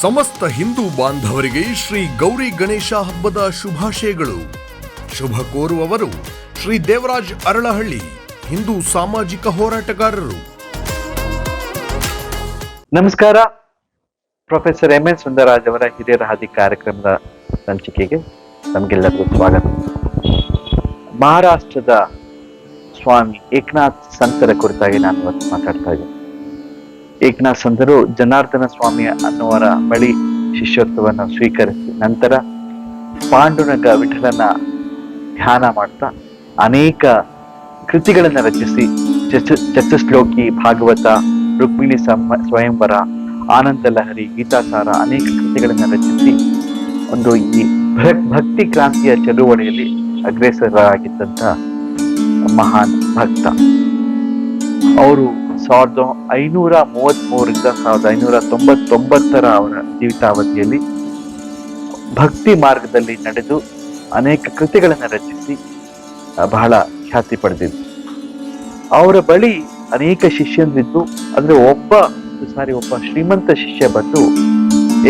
ಸಮಸ್ತ ಹಿಂದೂ ಬಾಂಧವರಿಗೆ ಶ್ರೀ ಗೌರಿ ಗಣೇಶ ಹಬ್ಬದ ಶುಭಾಶಯಗಳು. ಶುಭ ಕೋರುವವರು ಶ್ರೀ ದೇವರಾಜ್ ಅರಳಹಳ್ಳಿ, ಹಿಂದೂ ಸಾಮಾಜಿಕ ಹೋರಾಟಗಾರರು. ನಮಸ್ಕಾರ. ಪ್ರೊಫೆಸರ್ ಎಂ ಎನ್ ಸುಂದರರಾಜ್ ಅವರ ಹಿರಿಯರ ಹಾದಿ ಕಾರ್ಯಕ್ರಮದ ಸಂಚಿಕೆಗೆ ನಮಗೆಲ್ಲರಿಗೂ ಸ್ವಾಗತ. ಮಹಾರಾಷ್ಟ್ರದ ಸ್ವಾಮಿ ಏಕನಾಥ್ ಸಂತರ ಕುರಿತಾಗಿ ನಾನು ಮಾತಾಡ್ತಾ ಇದ್ದೀನಿ. ಏಕನಾಥ್ ಸಂತರು ಜನಾರ್ದನ ಸ್ವಾಮಿ ಅನ್ನುವರ ಬಳಿ ಶಿಷ್ಯತ್ವವನ್ನು ಸ್ವೀಕರಿಸಿ ನಂತರ ಪಾಂಡುನಗ ವಿಠಲನ ಧ್ಯಾನ ಮಾಡ್ತಾ ಅನೇಕ ಕೃತಿಗಳನ್ನು ರಚಿಸಿ ಚತುಶ್ಲೋಕಿ ಭಾಗವತ, ರುಕ್ಮಿಣಿ ಸ್ವಯಂವರ ಆನಂದ ಲಹರಿ ಗೀತಾಸಾರ ಅನೇಕ ಕೃತಿಗಳನ್ನು ರಚಿಸಿ ಒಂದು ಈ ಭಕ್ತಿ ಕ್ರಾಂತಿಯ ಚಳುವಳಿಯಲ್ಲಿ ಅಗ್ರೇಸರಾಗಿದ್ದಂಥ ಮಹಾನ್ ಭಕ್ತ. ಅವರು ಸಾವಿರದ ಐನೂರ ಮೂವತ್ತ್ ಮೂರರಿಂದ ಸಾವಿರದ ಐನೂರ ತೊಂಬತ್ತೊಂಬತ್ತರ ಅವರ ಜೀವಿತಾವಧಿಯಲ್ಲಿ ಭಕ್ತಿ ಮಾರ್ಗದಲ್ಲಿ ನಡೆದು ಅನೇಕ ಕೃತಿಗಳನ್ನು ರಚಿಸಿ ಬಹಳ ಖ್ಯಾತಿ ಪಡೆದಿದ್ರು ಅವರ ಬಳಿ ಅನೇಕ ಶಿಷ್ಯಂದಿದ್ದು, ಅಂದ್ರೆ ಒಬ್ಬ ಸಾರಿ ಒಬ್ಬ ಶ್ರೀಮಂತ ಶಿಷ್ಯ ಬಂದು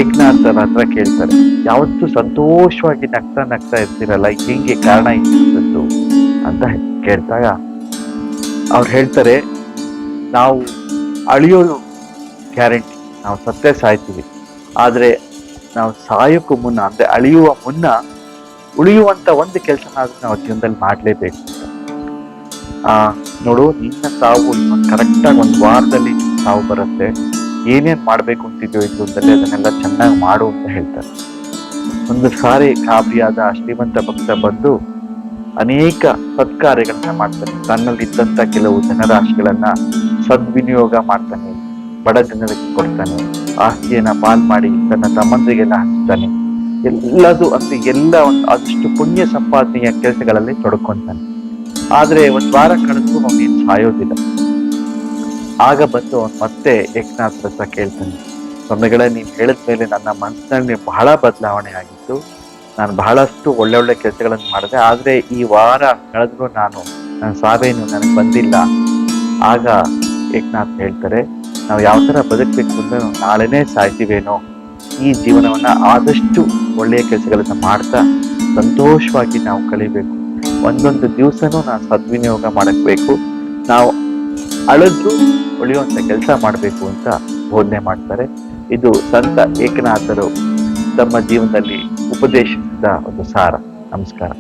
ಏಕನಾಥರ ಹತ್ರ ಕೇಳ್ತಾರೆ, ಯಾವತ್ತೂ ಸಂತೋಷವಾಗಿ ನಗ್ತಾ ನಗ್ತಾ ಇರ್ತೀರಲ್ಲ, ಹೆಂಗೆ ಕಾರಣ ಇತ್ತು ಅಂತ ಕೇಳ್ದಾಗ ಅವ್ರು ಹೇಳ್ತಾರೆ ನಾವು ಅಳಿಯೋ ಗ್ಯಾರಂಟಿ, ನಾವು ಸತ್ತೇ ಸಾಯ್ತೀವಿ. ಆದರೆ ನಾವು ಸಾಯೋಕ್ಕೂ ಮುನ್ನ, ಅಂದರೆ ಅಳಿಯುವ ಮುನ್ನ ಉಳಿಯುವಂಥ ಒಂದು ಕೆಲಸನಾದ್ರೂ ನಾವು ಜೀವನದಲ್ಲಿ ಮಾಡಲೇಬೇಕು. ನೋಡು, ನಿನ್ನ ಸಾವು ನಿಮ್ಮ ಕರೆಕ್ಟಾಗಿ ಒಂದು ವಾರದಲ್ಲಿ ಸಾವು ಬರುತ್ತೆ. ಏನೇನು ಮಾಡಬೇಕು ಅಂತಿದ್ಯೋ ಜೀವನದಲ್ಲಿ ಅದನ್ನೆಲ್ಲ ಚೆನ್ನಾಗಿ ಮಾಡು ಅಂತ ಹೇಳ್ತಾರೆ. ಒಂದು ಸಾರಿ ಆ ಶ್ರೀಮಂತ ಭಕ್ತ ಬಂದು ಅನೇಕ ಸತ್ಕಾರ್ಯಗಳನ್ನ ಮಾಡ್ತಾರೆ ತನ್ನಲ್ಲಿದ್ದಂಥ ಕೆಲವು ಜನರಾಶಿಗಳನ್ನ ಸದ್ವಿನಿಯೋಗ ಮಾಡ್ತಾನೆ, ಬಡ ಜನರಿಗೆ ಕೊಡ್ತಾನೆ, ಆಸ್ತಿಯನ್ನ ಪಾಲ್ ಮಾಡಿ ತನ್ನ ತಮ್ಮಂದಿಗೆ ಹಂಚ್ತಾನೆ. ಎಲ್ಲದು ಅಂತ ಎಲ್ಲ ಒಂದು ಅದಷ್ಟು ಪುಣ್ಯ ಸಂಪಾದನೆಯ ಕೆಲಸಗಳಲ್ಲಿ ತೊಡ್ಕೊಂತಾನೆ. ಆದ್ರೆ ಒಂದ್ ವಾರ ಕಳೆದು ಅವನೇನ್ ಸಾಯೋದಿಲ್ಲ. ಆಗ ಬಂದು ಅವನ್ ಮತ್ತೆ ಏಕನಾಥ್ ಹತ್ರ ಕೇಳ್ತಾನೆ, ಸ್ವಾಮಿಗಳೇ ಹೇಳಿದ ಹೇಳಿದ್ಮೇಲೆ ನನ್ನ ಮನಸ್ಸಿನಲ್ಲಿ ಬಹಳ ಬದಲಾವಣೆ ಆಗಿತ್ತು. ನಾನು ಬಹಳಷ್ಟು ಒಳ್ಳೆ ಒಳ್ಳೆ ಕೆಲಸಗಳನ್ನು ಮಾಡಿದೆ. ಆದ್ರೆ ಈ ವಾರ ಕಳೆದ್ರು ನಾನು, ನನ್ನ ಸಾವೇನು ನನಗೆ ಬಂದಿಲ್ಲ. ಆಗ ಏಕನಾಥ್ ಹೇಳ್ತಾರೆ, ನಾವು ಯಾವ ಥರ ಬದುಕಬೇಕು ಅಂದ್ರೆ ನಾವು ನಾಳೆನೇ ಸಾಯ್ತೀವೇನೋ. ಈ ಜೀವನವನ್ನ ಆದಷ್ಟು ಒಳ್ಳೆಯ ಕೆಲಸಗಳನ್ನ ಮಾಡ್ತಾ ಸಂತೋಷವಾಗಿ ನಾವು ಕಲಿಬೇಕು. ಒಂದೊಂದು ದಿವಸನೂ ನಾವು ಸದ್ವಿನಿಯೋಗ ಮಾಡಬೇಕು ನಾವು ಅಳದ್ರು ಉಳಿಯುವಂತ ಕೆಲಸ ಮಾಡಬೇಕು ಅಂತ ಬೋಧನೆ ಮಾಡ್ತಾರೆ. ಇದು ಸಂತ ಏಕನಾಥರು ತಮ್ಮ ಜೀವನದಲ್ಲಿ ಉಪದೇಶಿಸಿದ ಒಂದು ಸಾರ. ನಮಸ್ಕಾರ.